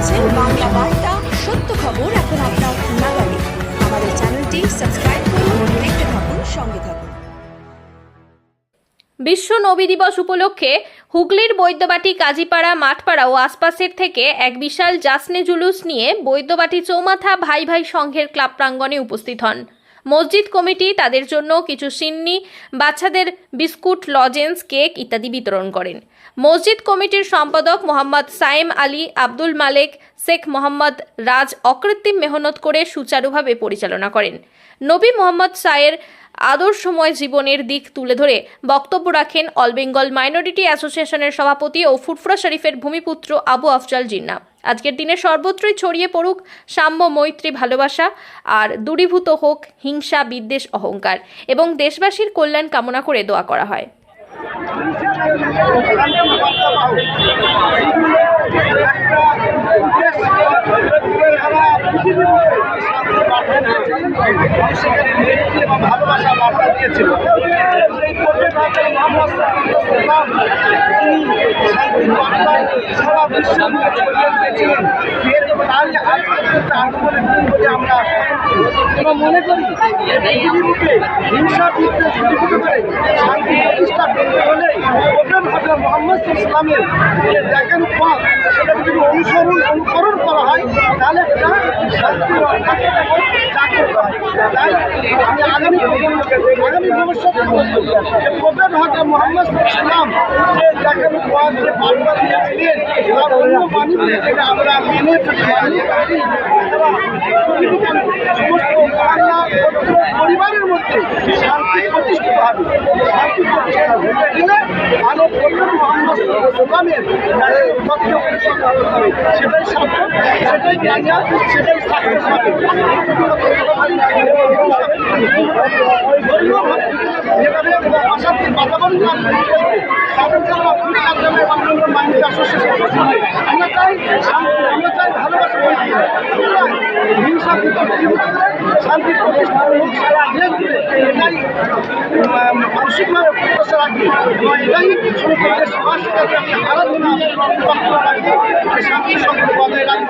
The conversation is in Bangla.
দেখছেন বাংলা বার্তা, সত্য খবর এখন আপনার নাগালে। আমাদের চ্যানেলটি সাবস্ক্রাইব করুন, দেখতে থাকুন, সঙ্গে থাকুন। বিশ্ব নবী দিবস উপলক্ষে হুগলির বৈদ্যবাটি, কাজীপাড়া, মাঠপাড়া ও আশপাশের থেকে এক বিশাল জাসনে জুলুস নিয়ে বৈদ্যবাটি চৌমাথা ভাই ভাই সংঘের ক্লাব প্রাঙ্গণে উপস্থিত হন। মসজিদ কমিটি তাদের জন্য কিছু সিন্নি, বাচ্চাদের বিস্কুট, লজেন্স, কেক ইত্যাদি বিতরণ করেন। মসজিদ কমিটির সম্পাদক মোহাম্মদ সাইম আলী, আব্দুল মালেক, শেখ মোহাম্মদ রাজ অকৃত্রিম মেহনত করে সুচারুভাবে পরিচালনা করেন। নবী মোহাম্মদ সায়ের আদর্শময় জীবনের দিক তুলে ধরে বক্তব্য রাখেন অল বেঙ্গল মাইনরিটি অ্যাসোসিয়েশনের সভাপতি ও ফুটফুরা শরীফের ভূমিপুত্র আবু আফজাল জিন্না আজকের দিনে সর্বত্রই ছড়িয়ে পড়ুক সাম্য, মৈত্রী, ভালোবাসা, আর দূরীভূত হোক হিংসা, বিদ্বেষ, অহংকার এবং দেশবাসীর কল্যাণ কামনা করে দোয়া করা হয়। ভালোবাসা বার্তা দিয়েছিল সেই পর্যটকের মোহাম্মদ সাল্লাম তিনি শান্তির বার্তায় সারা বিশ্ব ছড়িয়ে দিয়েছিলেন এর তারই আজ পর্যন্ত দিন আমরা আমরা মনে করি যে পৃথিবীতে হিংসা বিদ্বেষ দূরীভূত করে শান্তি প্রতিষ্ঠা করতে হলে মোহাম্মদ ইসলামের যে দেখানো পথ সেটা যদি অনুসরণ অনুকরণ করা হয় তাহলে একটা শান্তি জাগ্রত হয় তাই আমি আগামী ভবিষ্যতে যে প্রধান হকে মোহাম্মদ ইসলাম, যে দেখানো পথ যে বার্তা দিয়েছিলেন পরিবারের মধ্যে শান্তি প্রতিষ্ঠিত হবে। শান্তি প্রতিষ্ঠা হতে গেলে ভালো প্রধান মোহাম্মদ হবে। সেটাই সাধ্য সেটাই জ্ঞানী সেটাই সাকসেস হবে যেভাবে অশান্তির বাতাবরণ তৈরি করবে তাদের জন্য পুলিশ কার্যালয় এবং অন্যান্য মাইন্ড অ্যাসোসিয়েশন আমরা চাই আমরা চাই ভালোবাসা বৈঠি হিংসা মানসিকভাবে শান্তি সম্পর্ক বজায় রাখি